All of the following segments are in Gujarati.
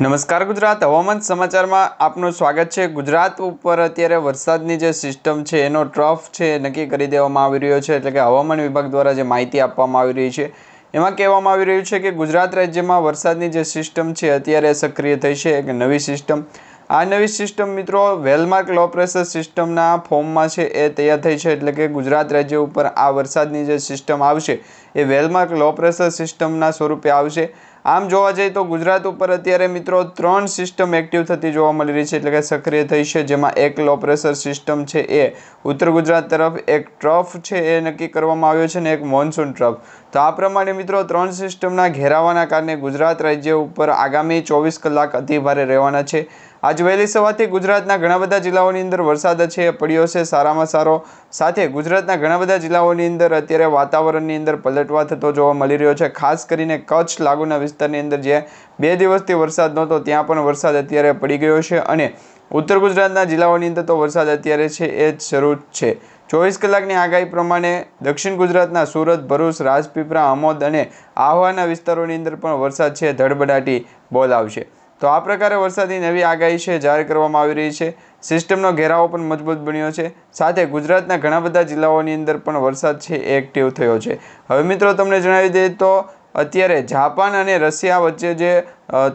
નમસ્કાર ગુજરાત, હવામાન સમાચારમાં આપનું સ્વાગત છે. ગુજરાત ઉપર અત્યારે વરસાદની જે સિસ્ટમ છે, એનો ટ્રફ છે, નક્કી કરી દેવામાં આવી રહ્યો છે. એટલે કે હવામાન વિભાગ દ્વારા જે માહિતી આપવામાં આવી રહી છે, એમાં કહેવામાં આવી રહ્યું છે કે ગુજરાત રાજ્યમાં વરસાદની જે સિસ્ટમ છે, અત્યારે સક્રિય થઈ છે. એક નવી સિસ્ટમ. આ નવી સિસ્ટમ મિત્રો, વેલમાર્ક લો પ્રેશર સિસ્ટમના ફોર્મમાં છે, એ તૈયાર થઈ છે. એટલે કે ગુજરાત રાજ્ય ઉપર આ વરસાદની જે સિસ્ટમ આવશે, એ વેલમાર્ક લો પ્રેશર સિસ્ટમના સ્વરૂપે આવશે. આમ જોવા જઈએ તો ગુજરાત ઉપર અત્યારે મિત્રો ત્રણ સિસ્ટમ એક્ટિવ થતી જોવા મળી રહી છે. એટલે કે સક્રિય થઈ છે. જેમાં એક લો પ્રેશર સિસ્ટમ છે એ ઉત્તર ગુજરાત તરફ, એક ટ્રફ છે એ નક્કી કરવામાં આવ્યો છે ને એક મોન્સૂન ટ્રફ તો આ પ્રમાણે મિત્રો ત્રણ સિસ્ટમના ઘેરાવાના કારણે ગુજરાત રાજ્ય ઉપર આગામી ચોવીસ કલાક અતિભારે રહેવાના છે. આજ વહેલી સવારથી ગુજરાતના ઘણા બધા જિલ્લાઓની અંદર વરસાદ છે, પડ્યો છે, સારામાં સારો. સાથે ગુજરાતના ઘણા બધા જિલ્લાઓની અંદર અત્યારે વાતાવરણની અંદર પલટવા થતો જોવા મળી રહ્યો છે. ખાસ કરીને કચ્છ, લાગુના વિસ્તારની અંદર જે બે દિવસથી વરસાદ નહોતો, ત્યાં પણ વરસાદ અત્યારે પડી ગયો છે અને ઉત્તર ગુજરાતના જિલ્લાઓની અંદર તો વરસાદ અત્યારે છે એ જ શરૂ છે. ચોવીસ કલાકની આગાહી પ્રમાણે દક્ષિણ ગુજરાતના સુરત, ભરૂચ, રાજપીપળા અમોદ અને આહવાના વિસ્તારોની અંદર પણ વરસાદ છે, ધડબડાટી બોલાવશે. તો આ પ્રકારે વરસાદની નવી આગાહી છે, જાહેર કરવામાં આવી રહી છે. સિસ્ટમનો ઘેરાવો પણ મજબૂત બન્યો છે. સાથે ગુજરાતના ઘણા બધા જિલ્લાઓની અંદર પણ વરસાદ છે, એ એક્ટિવ થયો છે. હવે મિત્રો તમને જણાવી દઈએ તો અત્યારે જાપાન અને રશિયા વચ્ચે જે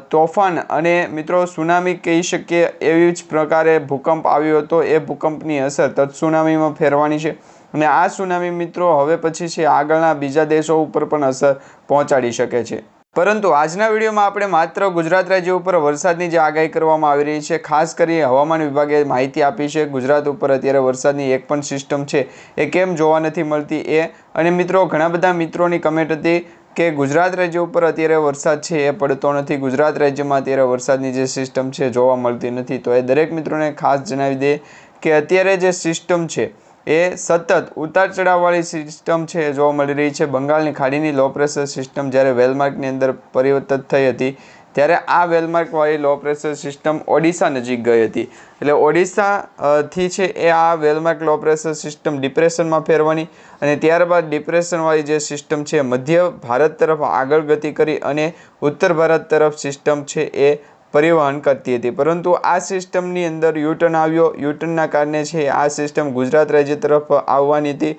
તોફાન અને મિત્રો સુનામી કહી શકીએ એવી જ પ્રકારે ભૂકંપ આવ્યો હતો. એ ભૂકંપની અસર તત્સુનામીમાં ફેરવાની છે અને આ સુનામી મિત્રો હવે પછી છે, આગળના બીજા દેશો ઉપર પણ અસર પહોંચાડી શકે છે. પરંતુ આજના વિડીયોમાં આપણે માત્ર ગુજરાત રાજ્ય ઉપર વરસાદની જે આગાહી કરવામાં આવી રહી છે, ખાસ કરી હવામાન વિભાગે માહિતી આપી છે ગુજરાત ઉપર અત્યારે વરસાદની એક પણ સિસ્ટમ છે, એ કેમ જોવા નથી મળતી એ. અને મિત્રો, ઘણા બધા મિત્રોની કમેન્ટ હતી કે ગુજરાત રાજ્ય ઉપર અત્યારે વરસાદ છે, એ પડતો નથી. ગુજરાત રાજ્યમાં અત્યારે વરસાદની જે સિસ્ટમ છે, જોવા મળતી નથી. તો એ દરેક મિત્રોને ખાસ જણાવી દે કે અત્યારે જે સિસ્ટમ છે એ સતત ઉતાર ચઢાવવાળી સિસ્ટમ છે જોવા મળી રહી છે. બંગાળની ખાડીની લો પ્રેશર સિસ્ટમ જ્યારે વેલમાર્કની અંદર પરિવર્તિત થઈ હતી, ત્યારે આ વેલમાર્કવાળી લો પ્રેશર સિસ્ટમ ઓડિશા નજીક ગઈ હતી. એટલે ઓડિશાથી છે, એ આ વેલમાર્ક લો પ્રેશર સિસ્ટમ ડિપ્રેશનમાં ફેરવાની અને ત્યારબાદ ડિપ્રેશનવાળી જે સિસ્ટમ છે, મધ્ય ભારત તરફ આગળ ગતિ કરી અને ઉત્તર ભારત તરફ સિસ્ટમ છે, એ પરિવહન કરતી હતી. પરંતુ આ સિસ્ટમની અંદર યુટર્ન આવ્યો. યુટર્નના કારણે છે, આ સિસ્ટમ ગુજરાત રાજ્ય તરફ આવવાની હતી.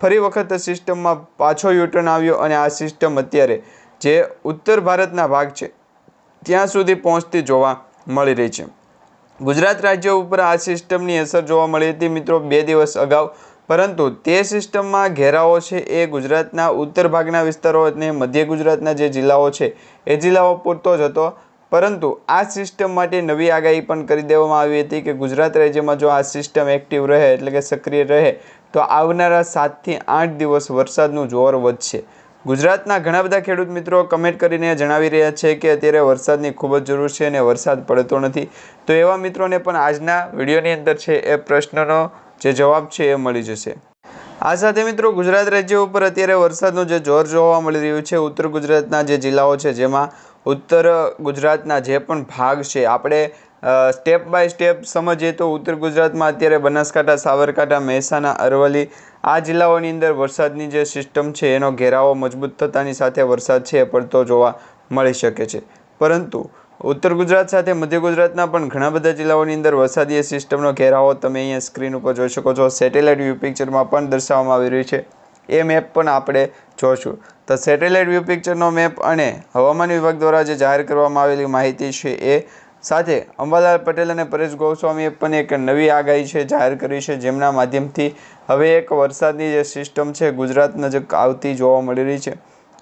ફરી વખત સિસ્ટમમાં પાછો યુટર્ન આવ્યો અને આ સિસ્ટમ અત્યારે જે ઉત્તર ભારતના ભાગ છે, ત્યાં સુધી પહોંચતી જોવા મળી રહી છે. ગુજરાત રાજ્ય ઉપર આ સિસ્ટમની અસર જોવા મળી હતી મિત્રો બે દિવસ અગાઉ. પરંતુ તે સિસ્ટમમાં ઘેરાવો છે એ ગુજરાતના ઉત્તર ભાગના વિસ્તારો અને મધ્ય ગુજરાતના જે જિલ્લાઓ છે, એ જિલ્લાઓ પૂરતો જ હતો. પરંતુ આ સિસ્ટમ માટે નવી આગાહી પણ કરી દેવામાં આવી હતી કે ગુજરાત રાજ્યમાં જો આ સિસ્ટમ એક્ટિવ રહે, એટલે કે સક્રિય રહે, તો આવનારા સાતથી આઠ દિવસ વરસાદનું જોર વધશે. ગુજરાતના ઘણા બધા ખેડૂત મિત્રો કમેન્ટ કરીને જણાવી રહ્યા છે કે અત્યારે વરસાદની ખૂબ જ જરૂર છે અને વરસાદ પડતો નથી. તો એવા મિત્રોને પણ આજના વિડીયોની અંદર છે એ પ્રશ્નનો જે જવાબ છે એ મળી જશે. આ સાથે મિત્રો ગુજરાત રાજ્ય ઉપર અત્યારે વરસાદનું જે જોર જોવા મળી રહ્યું છે, ઉત્તર ગુજરાતના જે જિલ્લાઓ છે, જેમાં ઉત્તર ગુજરાતના જે પણ ભાગ છે, આપણે સ્ટેપ બાય સ્ટેપ સમજીએ તો ઉત્તર ગુજરાતમાં અત્યારે બનાસકાંઠા, સાબરકાંઠા, મહેસાણા, અરવલ્લી આ જિલ્લાઓની અંદર વરસાદની જે સિસ્ટમ છે, એનો ઘેરાવો મજબૂત થતાની સાથે વરસાદ છે, એ પડતો જોવા મળી શકે છે. પરંતુ ઉત્તર ગુજરાત સાથે મધ્ય ગુજરાતના પણ ઘણા બધા જિલ્લાઓની અંદર વરસાદી સિસ્ટમનો ઘેરાવો તમે અહીંયા સ્ક્રીન ઉપર જોઈ શકો છો. સેટેલાઇટ વ્યૂ પિક્ચરમાં પણ દર્શાવવામાં આવી રહ્યું છે. એ મેપ પણ આપણે જોશું. તો સેટેલાઇટ વ્યૂ પિક્ચરનો મેપ અને હવામાન વિભાગ દ્વારા જે જાહેર કરવામાં આવેલી માહિતી છે એ સાથે અંબાલાલ પટેલ અને પરેશ ગોસ્વામીએ પણ એક નવી આગાહી છે જાહેર કરી છે, જેમના માધ્યમથી હવે એક વરસાદની જે સિસ્ટમ છે ગુજરાત નજીક આવતી જોવા મળી રહી છે.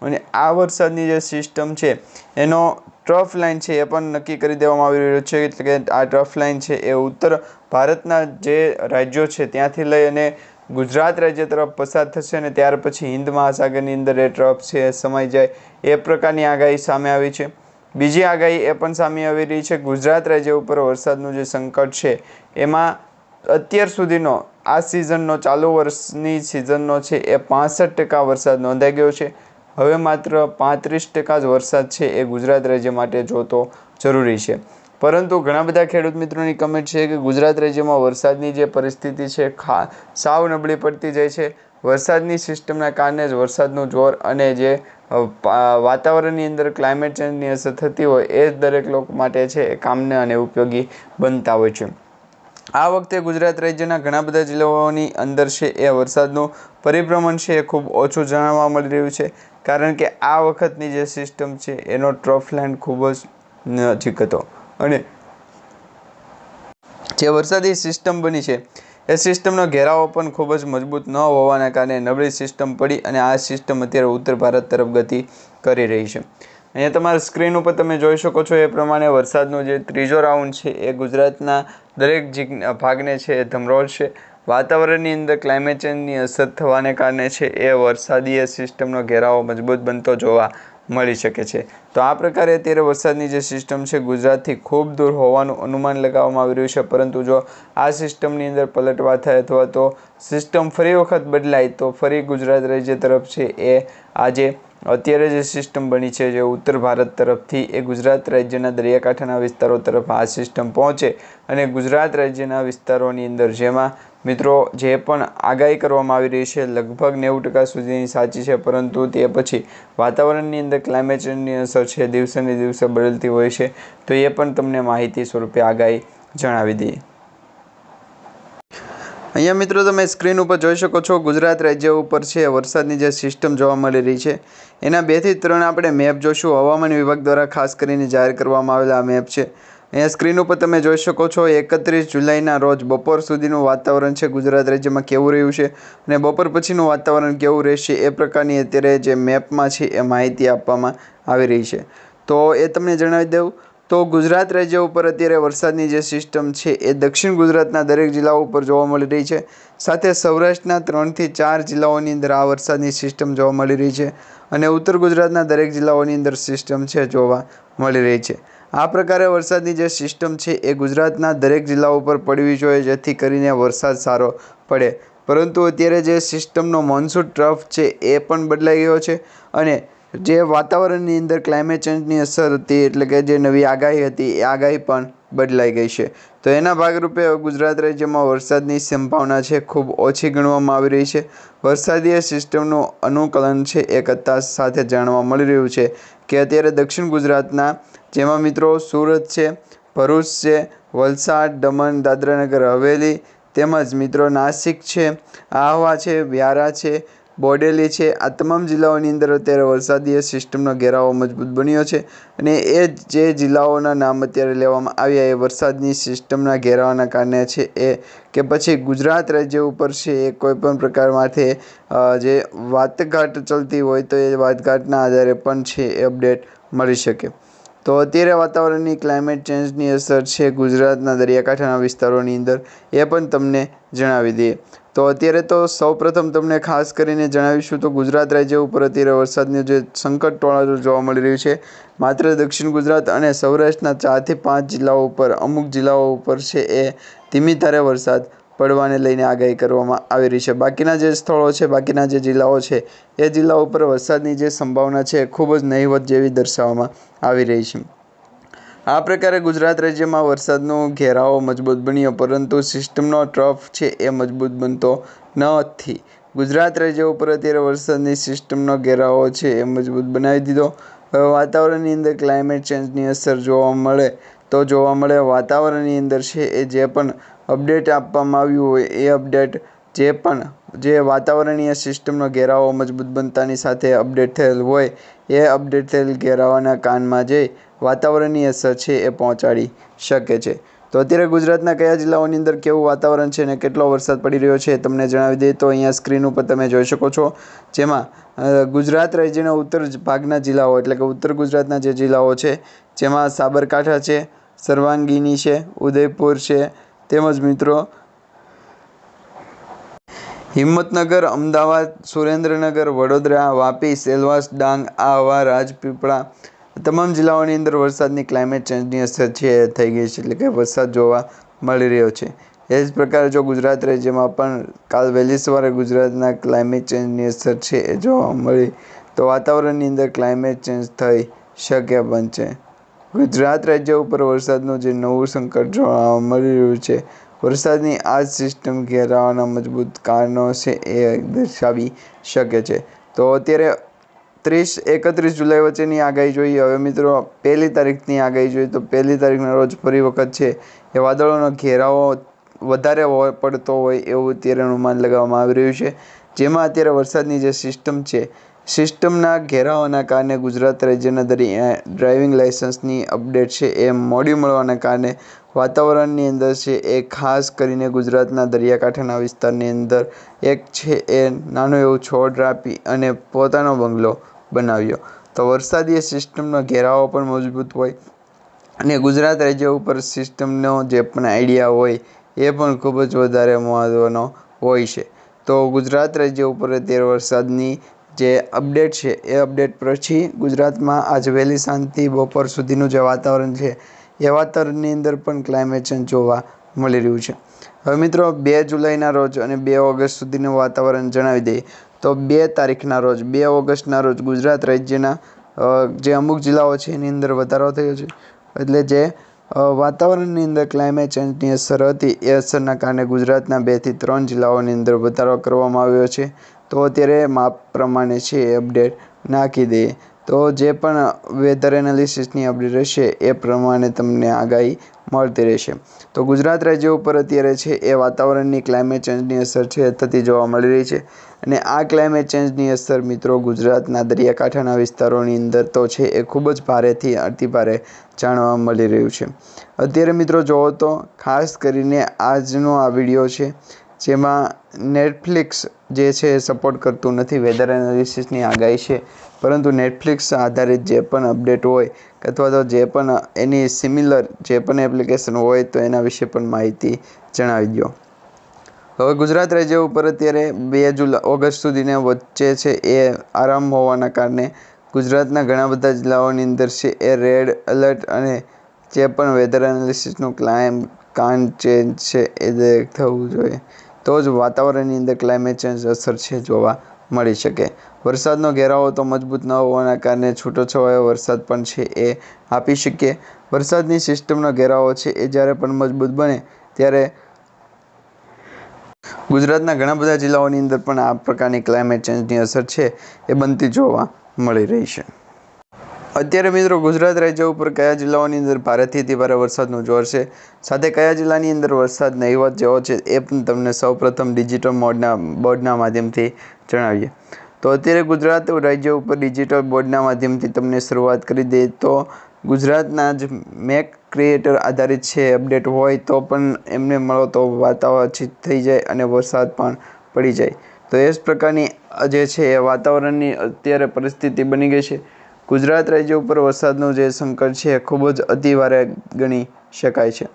અને આ વરસાદની જે સિસ્ટમ છે, એનો ટ્રફ લાઇન છે એ પણ નક્કી કરી દેવામાં આવી રહ્યો છે, એટલે કે આ ટ્રફ લાઇન છે એ ઉત્તર ભારતના જે રાજ્યો છે ત્યાંથી લઈ અને ગુજરાત રાજ્ય તરફ પસાર થશે અને ત્યાર પછી હિન્દ મહાસાગરની અંદર એ ટ્રફ છે સમાઈ જાય, એ પ્રકારની આગાહી સામે આવી છે. બીજી આગાહી એ પણ સામે આવી રહી છે, ગુજરાત રાજ્ય ઉપર વરસાદનું જે સંકટ છે, એમાં અત્યાર સુધીનો, આ સિઝનનો ચાલુ વર્ષની સિઝનનો છે, એ પાસઠ ટકા વરસાદ નોંધાઈ ગયો છે. હવે માત્ર પાંત્રીસ ટકા જ વરસાદ છે એ ગુજરાત રાજ્ય માટે જોતો જરૂરી છે. પરંતુ ઘણા બધા ખેડૂત મિત્રોની કમેન્ટ છે કે ગુજરાત રાજ્યમાં વરસાદની જે પરિસ્થિતિ છે, ખા, સાવ નબળી પડતી જાય છે. વરસાદની સિસ્ટમના કારણે જ વરસાદનું જોર અને જે વાતાવરણની અંદર ક્લાઇમેટ ચેન્જની અસર થતી હોય એ જ દરેક લોકો માટે છે એ કામને અને ઉપયોગી બનતા હોય છે. આ વખતે ગુજરાત રાજ્યના ઘણા બધા જિલ્લાઓની અંદર છે એ વરસાદનું પરિભ્રમણ છે એ ખૂબ ઓછું જાણવા મળી રહ્યું છે. કારણ કે આ વખતની જે સિસ્ટમ છે એનો ટ્રફ લેન્ડ ખૂબ જ નજીક હતો. અને જે વરસાદી સિસ્ટમ બની છે, એ સિસ્ટમનો ઘેરાવો પણ ખૂબ જ મજબૂત ન હોવાના કારણે નબળી સિસ્ટમ પડી અને આ સિસ્ટમ અત્યારે ઉત્તર ભારત તરફ ગતિ કરી રહી છે. અહીંયા તમારા સ્ક્રીન ઉપર તમે જોઈ શકો છો એ પ્રમાણે વરસાદનો જે ત્રીજો રાઉન્ડ છે, એ ગુજરાતના દરેક ભાગને છે એ ધમરોળશે વાતાવરણની અંદર ક્લાઇમેટ ચેન્જની અસર થવાને કારણે છે એ વરસાદીય સિસ્ટમનો ઘેરાવો મજબૂત બનતો જોવા મળી શકે છે. તો આ પ્રકારે અત્યારે વરસાદની જે સિસ્ટમ છે, ગુજરાતથી ખૂબ દૂર હોવાનું અનુમાન લગાવવામાં આવી રહ્યું છે. પરંતુ જો આ સિસ્ટમની અંદર પલટવા થાય અથવા તો સિસ્ટમ ફરી વખત બદલાય, તો ફરી ગુજરાત રાજ્ય તરફ છે એ આજે અત્યારે જે સિસ્ટમ બની છે, જે ઉત્તર ભારત તરફથી એ ગુજરાત રાજ્યના દરિયાકાંઠાના વિસ્તારો તરફ આ સિસ્ટમ પહોંચે. અને ગુજરાત રાજ્યના વિસ્તારોની અંદર જેમાં મિત્રો, જે પણ આગાહી કરવામાં આવી રહી છે, લગભગ નેવું ટકા સુધીની સાચી છે, પરંતુ તે પછી વાતાવરણની અંદર ક્લાઇમેટ ચેન્જની અસર છે દિવસે ને દિવસે બદલતી હોય છે. તો એ પણ તમને માહિતી સ્વરૂપે આગાહી જણાવી દઈએ. અહીંયા મિત્રો, તમે સ્ક્રીન ઉપર જોઈ શકો છો, ગુજરાત રાજ્ય ઉપર છે, વરસાદની જે સિસ્ટમ જોવા મળી રહી છે. એના બેથી ત્રણ આપણે મેપ જોશું. હવામાન વિભાગ દ્વારા ખાસ કરીને જાહેર કરવામાં આવેલા મેપ છે. અહીંયા સ્ક્રીન ઉપર તમે જોઈ શકો છો, એકત્રીસ જુલાઈના રોજ બપોર સુધીનું વાતાવરણ છે ગુજરાત રાજ્યમાં કેવું રહ્યું છે અને બપોર પછીનું વાતાવરણ કેવું રહેશે એ પ્રકારની અત્યારે જે મેપમાં છે એ માહિતી આપવામાં આવી રહી છે. તો એ તમને જણાવી દઉં, તો ગુજરાત રાજ્ય ઉપર અત્યારે વરસાદની જે સિસ્ટમ છે એ દક્ષિણ ગુજરાતના દરેક જિલ્લાઓ ઉપર જોવા મળી રહી છે. સાથે સૌરાષ્ટ્રના ત્રણથી ચાર જિલ્લાઓની અંદર આ વરસાદની સિસ્ટમ જોવા મળી રહી છે અને ઉત્તર ગુજરાતના દરેક જિલ્લાઓની અંદર સિસ્ટમ છે જોવા મળી રહી છે. આ પ્રકારે વરસાદની જે સિસ્ટમ છે એ ગુજરાતના દરેક જિલ્લાઓ પર પડવી જોઈએ, જેથી કરીને વરસાદ સારો પડે. પરંતુ અત્યારે જે સિસ્ટમનો મોન્સૂન ટ્રફ છે એ પણ બદલાઈ ગયો છે અને જે વાતાવરણની અંદર ક્લાઇમેટ ચેન્જની અસર હતી એટલે કે જે નવી આગાહી હતી, એ આગાહી પણ બદલાઈ ગઈ છે. તો એના ભાગરૂપે ગુજરાત રાજ્યમાં વરસાદની સંભાવના છે ખૂબ ઓછી ગણવામાં આવી રહી છે. વરસાદીય સિસ્ટમનું અનુકલન છે એ કત્તા સાથે જાણવા મળી રહ્યું છે. કે અત્યારે દક્ષિણ ગુજરાતના જેમાં મિત્રો સુરત છે, ભરૂચ છે, વલસાડ, દમણ, દાદરાનગર, હવેલી તેમજ મિત્રો નાસિક છે, આહવા છે, વ્યારા છે બોડેલી છે. આ તમામ જિલ્લાઓની અંદર અત્યારે વરસાદીય સિસ્ટમનો ઘેરાવો મજબૂત બન્યો છે અને એ જે જિલ્લાઓના નામ અત્યારે લેવામાં આવ્યા એ વરસાદની સિસ્ટમના ઘેરાવાના કારણે છે એ કે પછી ગુજરાત રાજ્ય ઉપર છે એ કોઈપણ પ્રકારમાંથી જે વાતઘાટ ચાલતી હોય તો એ વાતઘાટના આધારે પણ છે એ અપડેટ મળી શકે. તો અત્યારે વાતાવરણની ક્લાઇમેટ ચેન્જની અસર છે ગુજરાતના દરિયાકાંઠાના વિસ્તારોની અંદર એ પણ તમને જણાવી દઈએ. તો અત્યારે તો સૌપ્રથમ તમને ખાસ કરીને જણાવીશું તો ગુજરાત રાજ્ય ઉપર અત્યારે વરસાદનું જે સંકટ ટોળાતું જોવા મળી રહ્યું છે. માત્ર દક્ષિણ ગુજરાત અને સૌરાષ્ટ્રના ચારથી પાંચ જિલ્લાઓ ઉપર, અમુક જિલ્લાઓ ઉપર છે એ ધીમી ધારે વરસાદ પડવાને લઈને આગાહી કરવામાં આવી રહી છે. બાકીના જે સ્થળો છે, બાકીના જે જિલ્લાઓ છે, એ જિલ્લાઓ ઉપર વરસાદની જે સંભાવના છે ખૂબ જ નહીવત જેવી દર્શાવવામાં આવી રહી છે. આ પ્રકારે ગુજરાત રાજ્યમાં વરસાદનો ઘેરાવો મજબૂત બન્યો, પરંતુ સિસ્ટમનો ટ્રફ છે એ મજબૂત બનતો નથી. ગુજરાત રાજ્ય ઉપર અત્યારે વરસાદની સિસ્ટમનો ઘેરાવો છે એ મજબૂત બનાવી દીધો. હવે વાતાવરણની અંદર ક્લાઇમેટ ચેન્જની અસર જોવા મળે તો જોવા મળે વાતાવરણની અંદર છે એ જે પણ અપડેટ આપવામાં આવ્યું હોય એ અપડેટ જે પણ જે વાતાવરણીય સિસ્ટમનો ઘેરાવો મજબૂત બનતાની સાથે અપડેટ થયેલ હોય એ અપડેટ થયેલ ઘેરાવાના કાનમાં જઈ વાતાવરણની અસર છે એ પહોંચાડી શકે છે. તો અત્યારે ગુજરાતના કયા જિલ્લાઓની અંદર કેવું વાતાવરણ છે અને કેટલો વરસાદ પડી રહ્યો છે તમને જણાવી દઈએ. તો અહીંયા સ્ક્રીન ઉપર તમે જોઈ શકો છો, જેમાં ગુજરાત રાજ્યના ઉત્તર ભાગના જિલ્લાઓ એટલે કે ઉત્તર ગુજરાતના જે જિલ્લાઓ છે, જેમાં સાબરકાંઠા છે, સર્વાંગીની છે, ઉદયપુર છે, તેમજ મિત્રો, હિંમતનગર, અમદાવાદ, સુરેન્દ્રનગર, વડોદરા, વાપી, સેલવાસ, ડાંગ, આહવા, રાજપીપળા તમામ જિલ્લાઓની અંદર વરસાદની ક્લાઇમેટ ચેન્જની અસર છે એ થઈ ગઈ છે, એટલે કે વરસાદ જોવા મળી રહ્યો છે. એ જ પ્રકારે જો ગુજરાત રાજ્યમાં પણ કાલ વહેલી સવારે ગુજરાતના ક્લાઇમેટ ચેન્જની અસર છે એ જોવા મળી, તો વાતાવરણની અંદર ક્લાઇમેટ ચેન્જ થઈ શકે છે. ગુજરાત રાજ્ય ઉપર વરસાદનું જે નવું સંકટ જોવા મળી રહ્યું છે, વરસાદની આ સિસ્ટમ ઘેરાવાના મજબૂત કારણો છે એ દર્શાવી શકે છે. તો અત્યારે ત્રીસ, એકત્રીસ જુલાઈ વચ્ચેની આગાહી જોઈએ. હવે મિત્રો, પહેલી તારીખની આગાહી જોઈએ તો પહેલી તારીખના રોજ ફરી વખત છે એ વાદળોનો ઘેરાવો વધારે પડતો હોય એવું અત્યારે અનુમાન લગાવવામાં આવી રહ્યું છે. જેમાં અત્યારે વરસાદની જે સિસ્ટમ છે, સિસ્ટમના ઘેરાવાના કારણે ગુજરાત રાજ્યના ડ્રાઇવિંગ લાઇસન્સની અપડેટ છે એ મોડી મળવાના કારણે વાતાવરણની અંદર છે એ ખાસ કરીને ગુજરાતના દરિયાકાંઠાના વિસ્તારની અંદર એક છે એ નાનું એવું છોડ રાપી અને પોતાનો બંગલો બનાવ્યો. તો વરસાદીય સિસ્ટમનો ઘેરાવો પણ મજબૂત હોય અને ગુજરાત રાજ્ય ઉપર સિસ્ટમનો જે પણ આઈડિયા હોય એ પણ ખૂબ જ વધારે મહત્ત્વનો હોય છે. તો ગુજરાત રાજ્ય ઉપર અત્યારે વરસાદની જે અપડેટ છે એ અપડેટ પછી ગુજરાતમાં આજ વહેલી સાંજથી બપોર સુધીનું જે વાતાવરણ છે એ વાતાવરણની અંદર પણ ક્લાઇમેટ ચેન્જ જોવા મળી રહ્યું છે. હવે મિત્રો, બે જુલાઈના રોજ અને બે ઓગસ્ટ સુધીનું વાતાવરણ જણાવી દઈએ. તો બે તારીખના રોજ, બે ઓગસ્ટના રોજ ગુજરાત રાજ્યના જે અમુક જિલ્લાઓ છે એની અંદર વધારો થયો છે. એટલે જે વાતાવરણની અંદર ક્લાઇમેટ ચેન્જની અસર હતી, એ અસરના કારણે ગુજરાતના બેથી ત્રણ જિલ્લાઓની અંદર વધારો કરવામાં આવ્યો છે. તો અત્યારે માપ પ્રમાણે છે એ અપડેટ નાખી દઈએ. તો જે પણ વેધર એનાલિસિસની અપડેટ રહેશે, એ પ્રમાણે તમને આગાહી મળતી રહેશે. તો ગુજરાત રાજ્ય ઉપર અત્યારે છે એ વાતાવરણની ક્લાઇમેટ ચેન્જની અસર છે થતી જોવા મળી રહી છે. અને આ ક્લાઇમેટ ચેન્જની અસર મિત્રો ગુજરાતના દરિયાકાંઠાના વિસ્તારોની અંદર તો છે એ ખૂબ જ ભારેથી અતિ ભારે જાણવા મળી રહ્યું છે. અત્યારે મિત્રો જોવો તો ખાસ કરીને આજનો આ વીડિયો છે જેમાં નેટફ્લિક્સ જે છે એ સપોર્ટ કરતું નથી વેધર એનાલિસિસની આગાહી છે. પરંતુ નેટફ્લિક્સ આધારિત જે પણ અપડેટ હોય અથવા તો જે પણ એની સિમિલર જે પણ એપ્લિકેશન હોય તો એના વિશે પણ માહિતી જણાવી દો હવે ગુજરાત રાજ્ય ઉપર અત્યારે બે જુલા, ઓગસ્ટ સુધીને વચ્ચે છે એ આરામ હોવાના કારણે ગુજરાતના ઘણા બધા જિલ્લાઓની અંદર છે એ રેડ એલર્ટ અને જે પણ વેધર એનાલિસિસનું ક્લાઇમ કાન ચેન્જ છે એ થવું જોઈએ. તો જ વાતાવરણની અંદર ક્લાઇમેટ ચેન્જ અસર છે જોવા મળી શકે. વરસાદનો ઘેરાવો તો મજબૂત ન હોવાના કારણે છૂટોછવાયો વરસાદ પણ છે એ આપી શકીએ. વરસાદની સિસ્ટમનો ઘેરાવો છે એ જ્યારે પણ મજબૂત બને ત્યારે ગુજરાતના ઘણા બધા જિલ્લાઓની અંદર પણ આ પ્રકારની ક્લાઇમેટ ચેન્જની અસર છે એ બનતી જોવા મળી રહી છે. અત્યારે મિત્રો ગુજરાત રાજ્ય ઉપર કયા જિલ્લાઓની અંદર ભારેથી અતિ ભારે વરસાદનું જોર છે? સાથે કયા જિલ્લાની અંદર વરસાદ નહીવત જેવો છે એ પણ તમને સૌપ્રથમ ડિજિટલ મોડના બોર્ડના માધ્યમથી જણાવીએ. તો અત્યારે ગુજરાત રાજ્ય ઉપર ડિજિટલ બોર્ડના માધ્યમથી તમને શરૂઆત કરી દઈએ તો ગુજરાતના જ મેક ક્રિએટર આધારિત છે, અપડેટ હોય તો પણ એમને મળો તો વાતાવરણ થઈ જાય અને વરસાદ પણ પડી જાય. તો એ જ પ્રકારની જે છે એ વાતાવરણની અત્યારે પરિસ્થિતિ બની ગઈ છે. ગુજરાત રાજ્ય ઉપર વરસાદનું જે સંકટ છે એ ખૂબ જ અતિવારે ગણી શકાય છે.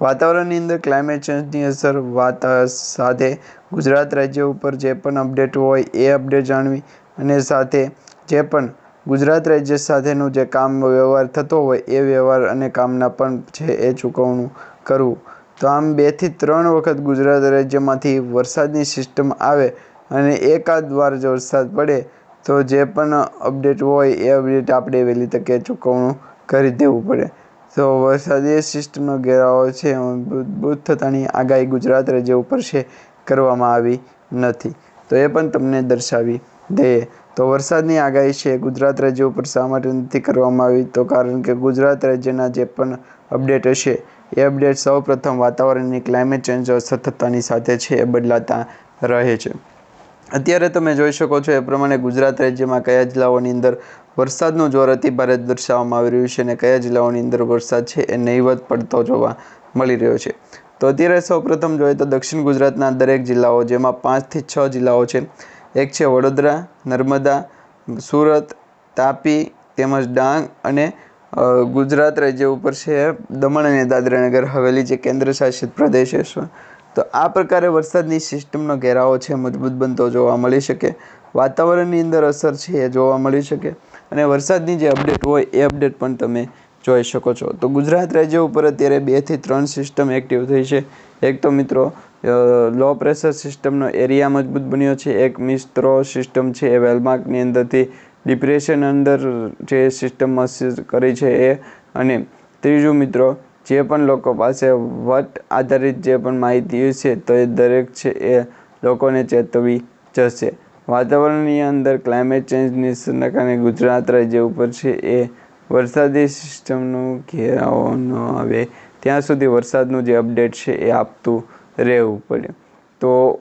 વાતાવરણની અંદર ક્લાઇમેટ ચેન્જની અસર વાતા સાથે ગુજરાત રાજ્ય ઉપર જે પણ અપડેટ હોય એ અપડેટ જાણવી અને સાથે જે પણ ગુજરાત રાજ્ય સાથેનું જે કામ વ્યવહાર થતો હોય એ વ્યવહાર અને કામના પણ છે એ ચૂકવણું કરવું. તો આમ બેથી ત્રણ વખત ગુજરાત રાજ્યમાંથી વરસાદની સિસ્ટમ આવે અને એકાદ વાર જો વરસાદ પડે, તો જે પણ અપડેટ હોય એ અપડેટ આપણે વહેલી તકે ચૂકવણું કરી દેવું પડે. તો વરસાદી સિસ્ટમનો ઘેરાવો છે મજબૂત થતાની આગાહી ગુજરાત રાજ્ય ઉપર છે કરવામાં આવી નથી. તો એ પણ તમને દર્શાવી દઈએ. તો વરસાદની આગાહી છે, ગુજરાત રાજ્ય ઉપર શા માટે નથી કરવામાં આવી? તો કારણ કે ગુજરાત રાજ્યના જે પણ અપડેટ હશે, એ અપડેટ સૌ પ્રથમ વાતાવરણની ક્લાઇમેટ ચેન્જ અસર સાથે છે, એ બદલાતા રહે છે. અત્યારે તમે જોઈ શકો છો, એ પ્રમાણે ગુજરાત રાજ્યમાં કયા જિલ્લાઓની અંદર વરસાદનું જોર અતિ ભારે દર્શાવવામાં આવી રહ્યું છે અને કયા જિલ્લાઓની અંદર વરસાદ છે, એ નહીવત પડતો જોવા મળી રહ્યો છે. તો અત્યારે સૌપ્રથમ જોઈએ તો દક્ષિણ ગુજરાતના દરેક જિલ્લાઓ, જેમાં પાંચથી છ જિલ્લાઓ છે એક છે વડોદરા, નર્મદા, સુરત, તાપી, તેમજ ડાંગ અને ગુજરાત રાજ્ય ઉપર છે દમણ અને દાદરાનગર. હવેલી જે કેન્દ્ર શાસિત પ્રદેશ છે. તો આ પ્રકારે વરસાદની સિસ્ટમનો ઘેરાવો છે, મજબૂત બનતો જોવા મળી શકે. વાતાવરણની અંદર અસર છે એ જોવા મળી શકે. અને વરસાદની જે અપડેટ હોય એ અપડેટ પણ તમે જોઈ શકો છો. તો ગુજરાત રાજ્ય ઉપર અત્યારે બેથી ત્રણ સિસ્ટમ એક્ટિવ થઈ છે. એક તો મિત્રો લો પ્રેશર સિસ્ટમનો એરિયા મજબૂત બન્યો છે. એક મિસ્ત્રો સિસ્ટમ છે એ વેલમાર્કની અંદરથી ડિપ્રેશન અંદર જે સિસ્ટમ કરી છે એ. અને ત્રીજું મિત્રો, જે પણ લોકો પાસે વટ આધારિત જે પણ માહિતી છે તો એ દરેક છે એ લોકોને ચેતવી જશે. વાતાવરણની અંદર ક્લાઇમેટ ચેન્જની અસરના કારણે ગુજરાત રાજ્ય ઉપર છે એ વરસાદી સિસ્ટમનું ઘેરાવો ન આવે. ત્યાં સુધી વરસાદનું જે અપડેટ છે એ આપતું રહેવું પડે. તો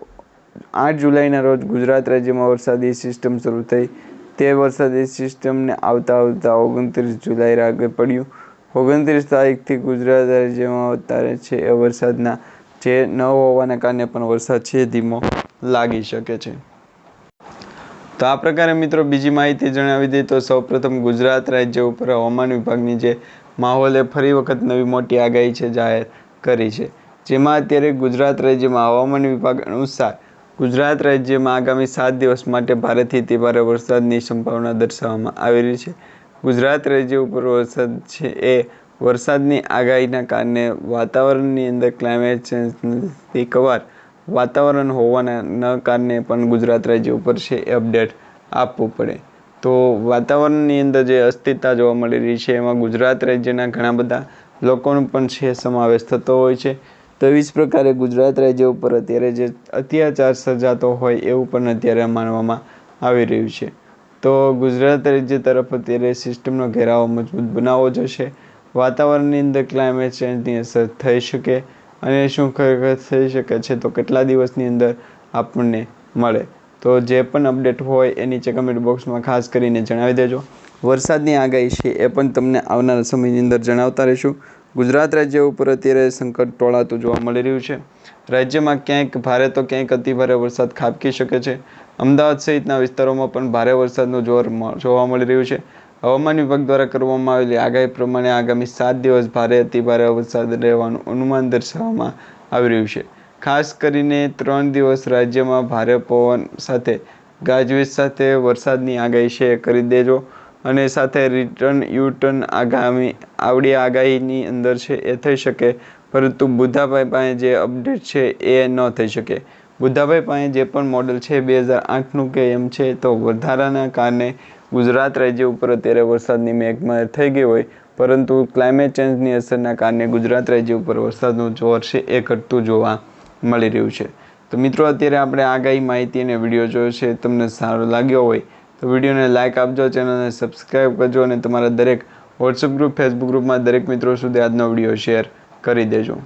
આઠ જુલાઈના રોજ ગુજરાત રાજ્યમાં વરસાદી સિસ્ટમ શરૂ થઈ. તે વરસાદી સિસ્ટમને આવતા આવતા ઓગણત્રીસ જુલાઈ આગળ પડ્યું. ઓગણત્રીસ તારીખથી ગુજરાત રાજ્યમાં અત્યારે છે એ વરસાદના, જે ન હોવાના કારણે પણ વરસાદ છે ધીમો લાગી શકે છે. તો આ પ્રકારે મિત્રો બીજી માહિતી જણાવી દઈએ તો સૌપ્રથમ ગુજરાત રાજ્ય ઉપર હવામાન વિભાગની જે માહોલે ફરી વખત નવી મોટી આગાહી છે જાહેર કરી છે. જેમાં અત્યારે ગુજરાત રાજ્યમાં હવામાન વિભાગ અનુસાર ગુજરાત રાજ્યમાં આગામી સાત દિવસ માટે ભારેથી તે ભારે વરસાદની સંભાવના દર્શાવવામાં આવેલી છે. ગુજરાત રાજ્ય ઉપર વરસાદ છે એ વરસાદની આગાહીના કારણે વાતાવરણની અંદર ક્લાઇમેટ ચેન્જથી કવાર વાતાવરણ હોવાના કારણે પણ ગુજરાત રાજ્ય ઉપર છે એ અપડેટ આપવું પડે. તો વાતાવરણની અંદર જે અસ્થિરતા જોવા મળી રહી છે, એમાં ગુજરાત રાજ્યના ઘણા બધા લોકોનો પણ છે સમાવેશ થતો હોય છે. તો એવી જ પ્રકારે ગુજરાત રાજ્ય ઉપર અત્યારે જે અત્યાચાર સર્જાતો હોય એવું પણ અત્યારે માનવામાં આવી રહ્યું છે. તો ગુજરાત રાજ્ય તરફ અત્યારે સિસ્ટમનો ઘેરાવો મજબૂત બનાવવો જશે. વાતાવરણની અંદર ક્લાઇમેટ ચેન્જની અસર થઈ શકે અને શું ખરેખર થઈ શકે છે તો કેટલા દિવસની અંદર આપણને મળે. તો જે પણ અપડેટ હોય એ નીચે કમેન્ટ બોક્સમાં ખાસ કરીને જણાવી દેજો. વરસાદની આગાહી છે એ પણ તમને આવનારા સમયની અંદર જણાવતા રહીશું. ગુજરાત રાજ્ય ઉપર અત્યારે સંકટ ટોળાતું જોવા મળી રહ્યું છે. રાજ્યમાં ક્યાંક ભારે તો ક્યાંક અતિભારે વરસાદ ખાબકી શકે છે. અમદાવાદ સહિતના વિસ્તારોમાં પણ ભારે વરસાદનું જોર જોવા મળી રહ્યું છે. હવામાન વિભાગ દ્વારા કરવામાં આવેલી આગાહી પ્રમાણે આગામી સાત દિવસ ભારે અતિભારે વરસાદ રહેવાનું અનુમાન દર્શાવવામાં આવી રહ્યું છે. ખાસ કરીને ત્રણ દિવસ રાજ્યમાં ભારે પવન સાથે ગાજવીજ સાથે વરસાદની આગાહી છે કરી દેજો. અને સાથે રિટર્ન યુ ટર્ન આગામી, આવડી આગાહીની અંદર છે, એ થઈ શકે. પરંતુ બુધાભાઈ પાસે જે અપડેટ છે, એ ન થઈ શકે. બુધાભાઈ પાસે જે પણ મોડલ છે, બે હજાર આઠનું કે એમ છે, તો વધારાના કારણે ગુજરાત રાજ્ય ઉપર અત્યારે વરસાદની મેઘમાર થઈ ગઈ હોય. પરંતુ ક્લાઇમેટ ચેન્જની અસરના કારણે ગુજરાત રાજ્ય ઉપર વરસાદનું જોર છે, એ ઘટતું જોવા મળી રહ્યું છે. તો મિત્રો, અત્યારે આપણે આગાહી માહિતી અને વીડિયો જોયો છે, તમને સારો લાગ્યો હોય તો વિડીયોને લાઇક આપજો ચેનલને સબસ્ક્રાઈબ કરજો અને તમારા દરેક વોટ્સઅપ ગ્રુપ ફેસબુક ગ્રુપમાં દરેક મિત્રો સુધી આજનો વીડિયો શેર કરી દેજો.